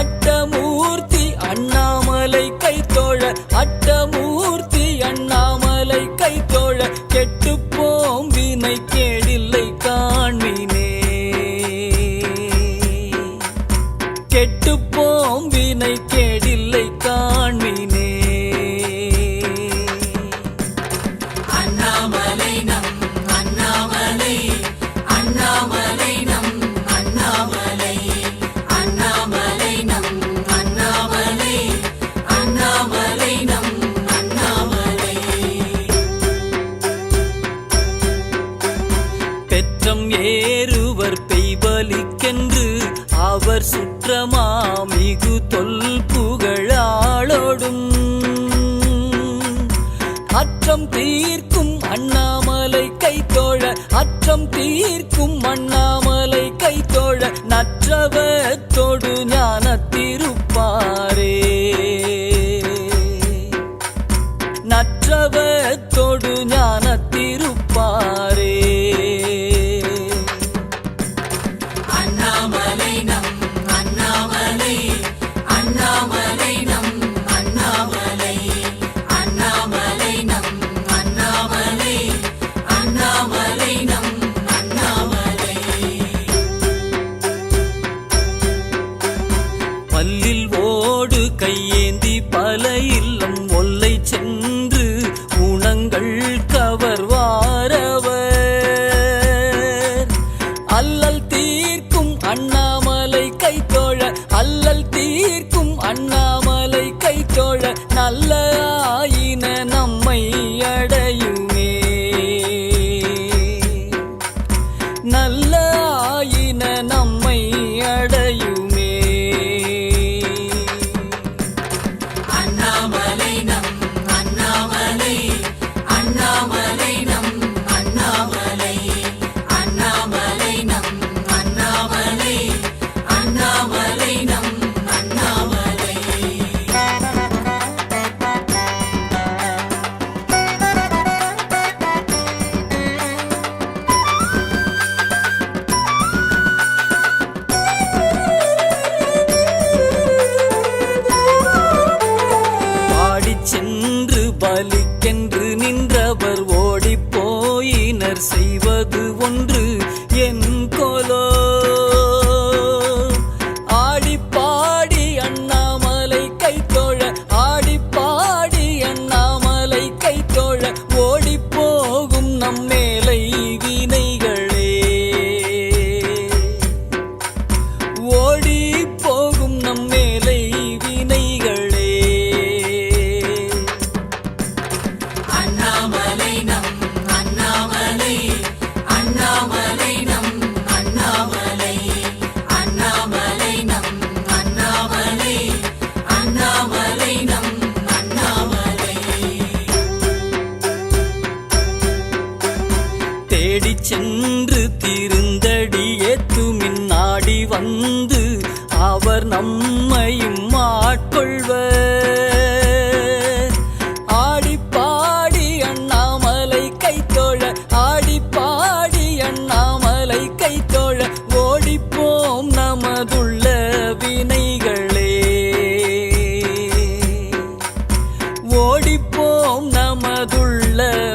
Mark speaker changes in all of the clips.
Speaker 1: அட்ட വിക്രമാമികു തൊൽപ്പുകളാളോടും அற்றம் தீர்க்கும் அண்ணாமலை கைத்தோழ அற்றம் தீர்க்கும் அண்ணாமலை கைத்தோழ நற்றவர் ಮಲ್ಲಿಲ್ಲ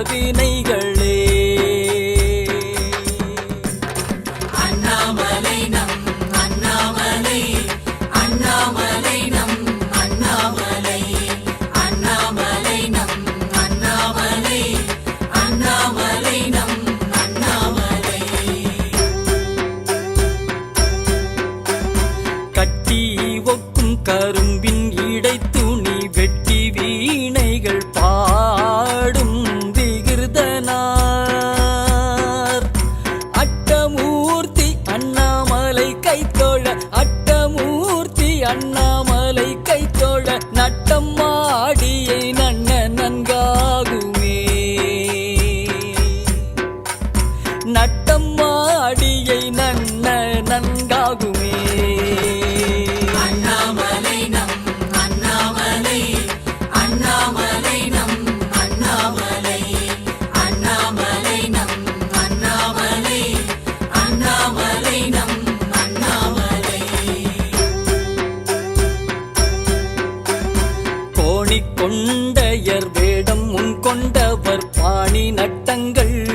Speaker 1: வினைகளே
Speaker 2: அண்ணாமலை நம் அண்ணாமலை அண்ணாமலை நம் அண்ணாமலை அண்ணாமலை நம் அண்ணாமலை அண்ணாமலை நம்
Speaker 1: கரும் கைத்தோழ அட்டமூர்த்தி அண்ணாமலை கைத்தோழ நட்டம்மா கொண்டயர் வேடம் முன் கொண்டவர் பாணி நட்டங்கள்.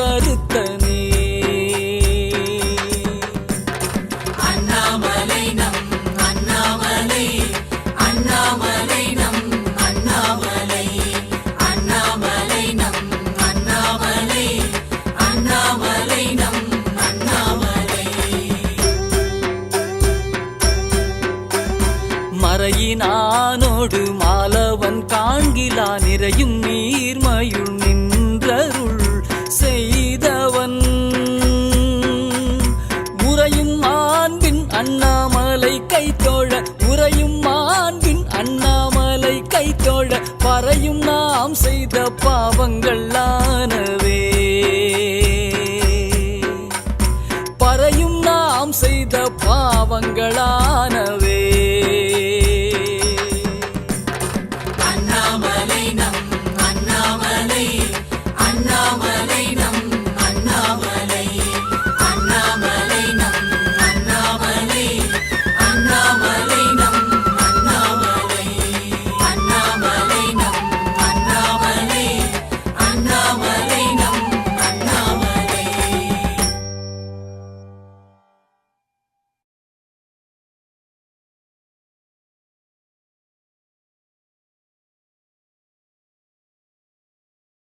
Speaker 1: கருத்தனே
Speaker 2: அண்ணாமலை நம் அண்ணாமலை அண்ணாமலை நம் அண்ணாமலை அண்ணாமலை நம் அண்ணாமலை மறையினா அண்ணாமலை
Speaker 1: கை தோழ உரையும் மாண்பின் அண்ணாமலை கை தோழ பறையும் நாம் செய்த பாவங்கள்லாம்